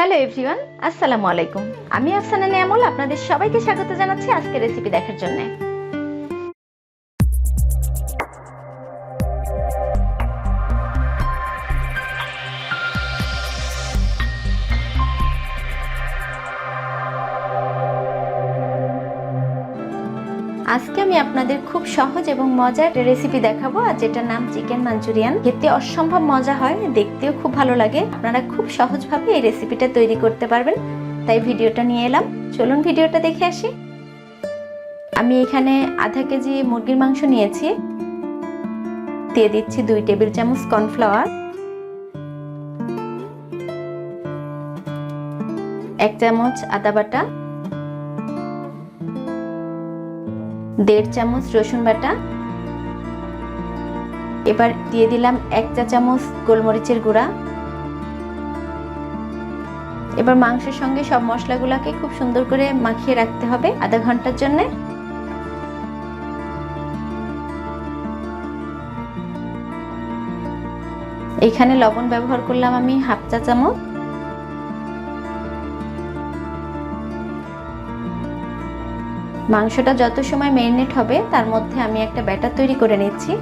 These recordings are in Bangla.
হ্যালো এভরিওয়ান, আসসালামু আলাইকুম। আমি আফসানা নিয়ামল, আপনাদের সবাইকে স্বাগত জানাচ্ছি আজকের রেসিপি দেখার জন্য। আজকে আমি আপনাদের খুব সহজ এবং মজার রেসিপি দেখাবো, আর যেটার নাম চিকেন মাঞ্চুরিয়ান খেতে অসম্ভব মজা হয়, দেখতেও খুব ভালো লাগে। আপনারা খুব সহজভাবে এই রেসিপিটা তৈরি করতে পারবেন। তাই ভিডিওটা নিয়ে এলাম। চলুন ভিডিওটা দেখে আসি। আমি এখানে আধা কেজি মুরগির মাংস নিয়েছি। দিয়ে দিচ্ছি দুই টেবিল চামচ কর্নফ্লাওয়ার এক চামচ আদা বাটা। দেড় চামচ রসুন বাটা। এবার দিয়ে দিলাম এক চা চামচ গোলমরিচের গুঁড়া। এবার মাংসের সঙ্গে সব মশলাগুলোকে খুব সুন্দর করে মাখিয়ে রাখতে হবে আধা ঘণ্টার জন্য। এখানে লবণ ব্যবহার করলাম আমি হাফ চা চামচ। মাংসটা যত সময় ম্যারিনেট হবে, তার মধ্যে আমি একটা ব্যাটার তৈরি করে নিচ্ছি।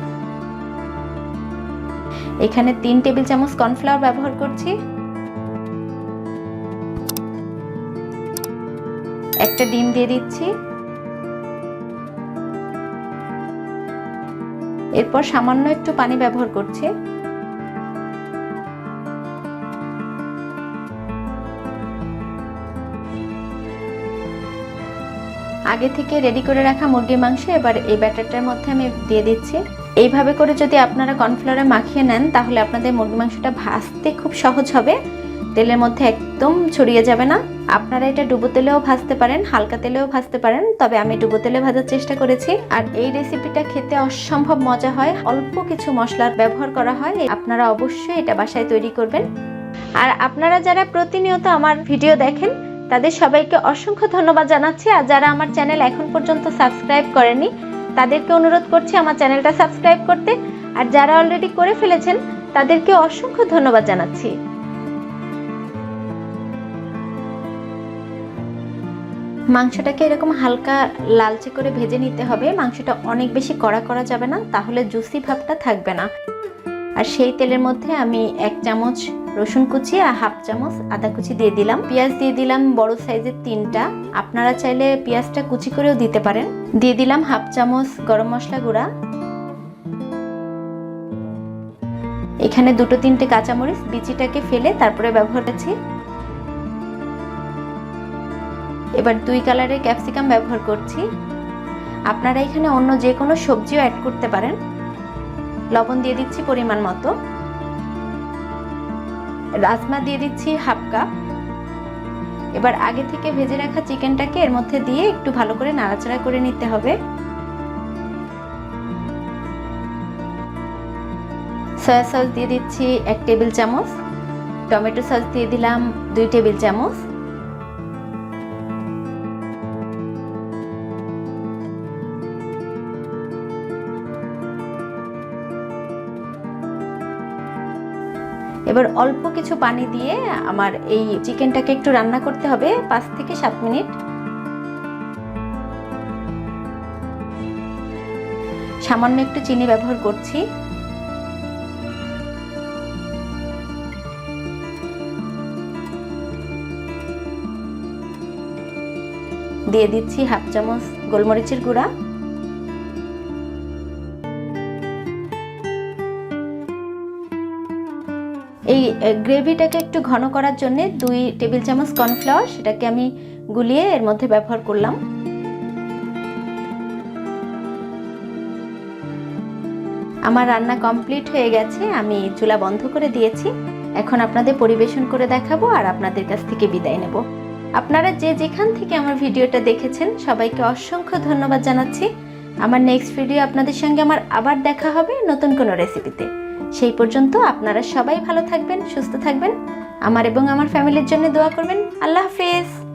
এখানে তিন টেবিল চামচ কর্নফ্লাওয়ার ব্যবহার করছি। একটা ডিম দিয়ে দিচ্ছি। এরপর সামান্য একটু পানি ব্যবহার করছি। আগে থেকে রেডি করে রাখা মুরগির মাংস, এবার এই ব্যাটারটার মধ্যে আমি দিয়ে দিচ্ছি। এইভাবে করে যদি আপনারা কর্নফ্লাওয়ারে মাখিয়ে নেন, তাহলে আপনাদের মুরগি মাংসটা ভাজতে খুব সহজ হবে। তেলের মধ্যে একদম ছড়িয়ে যাবে না। আপনারা এটা ডুবো তেলেও ভাজতে পারেন, হালকা তেলেও ভাজতে পারেন, তবে আমি ডুবো তেলে ভাজার চেষ্টা করেছি। আর এই রেসিপিটা খেতে অসম্ভব মজা হয়, অল্প কিছু মশলার ব্যবহার করা হয়। আপনারা অবশ্যই এটা বাসায় তৈরি করবেন। আর আপনারা যারা প্রতিনিয়ত আমার ভিডিও দেখেন তাদের সবাইকে অসংখ্য ধন্যবাদ জানাচ্ছি, আর যারা আমার চ্যানেল এখন পর্যন্ত সাবস্ক্রাইব করেনি, তাদেরকে অনুরোধ করছি আমার চ্যানেলটা সাবস্ক্রাইব করতে, আর যারা অলরেডি করে ফেলেছেন, তাদেরকে অসংখ্য ধন্যবাদ জানাচ্ছি। মাংসটাকে এরকম হালকা লালচে করে ভেজে নিতে হবে? মাংসটা অনেক বেশি কড়া করা যাবে না, তাহলে জুসি ভাবটা থাকবে না। আর সেই তেলের মধ্যে আমি এক চামচ রসুন কুচি আর হাফ চামচ আদা কুচি দিয়ে দিলাম। পেঁয়াজ দিয়ে দিলাম বড় সাইজের তিনটা। আপনারা চাইলে পেঁয়াজটা কুচি করেও দিতে পারেন। দিয়ে দিলাম হাফ চামচ গরম মশলা গুঁড়া। এখানে দুটো তিনটে কাঁচামরিচ, বিচিটাকে ফেলে তারপরে ব্যবহার করছি। এবার দুই কালারের ক্যাপসিকাম ব্যবহার করছি। আপনারা এখানে অন্য যে কোনো সবজিও অ্যাড করতে পারেন। লবণ দিয়ে দিচ্ছি পরিমাণ মতো। রাজমা দিয়ে দিচ্ছি হাফ কাপ। এবার আগে থেকে ভেজে রাখা চিকেনটাকে এর মধ্যে দিয়ে একটু ভালো করে নাড়াচাড়া করে নিতে হবে। সয়া সস দিয়ে দিচ্ছি এক টেবিল চামচ। টমেটো সস দিয়ে দিলাম দুই টেবিল চামচ। এবার অল্প কিছু পানি দিয়ে আমার এই চিকেনটাকে একটু রান্না করতে হবে, পাঁচ থেকে সাত মিনিট। সামান্য একটু চিনি ব্যবহার করছি। দিয়ে দিচ্ছি হাফ চামচ গোলমরিচের গুঁড়া। এই গ্রেভিটাকে একটু ঘন করার জন্য দুই টেবিল চামচ কর্নফ্লাওয়ার সেটাকে আমি গুলিয়ে এর মধ্যে ব্যবহার করলাম। আমার রান্না কমপ্লিট হয়ে গেছে, আমি চুলা বন্ধ করে দিয়েছি। এখন আপনাদের পরিবেশন করে দেখাবো আর আপনাদের কাছ থেকে বিদায় নেব। আপনারা যে যেখান থেকে আমার ভিডিওটা দেখেছেন, সবাইকে অসংখ্য ধন্যবাদ জানাচ্ছি। আমার নেক্সট ভিডিও আপনাদের সঙ্গে আমার আবার দেখা হবে নতুন কোনো রেসিপিতে সেই পর্যন্ত আপনারা সবাই ভালো থাকবেন, সুস্থ থাকবেন। আমার এবং আমার ফ্যামিলির জন্য দোয়া করবেন। আল্লাহ হাফেজ।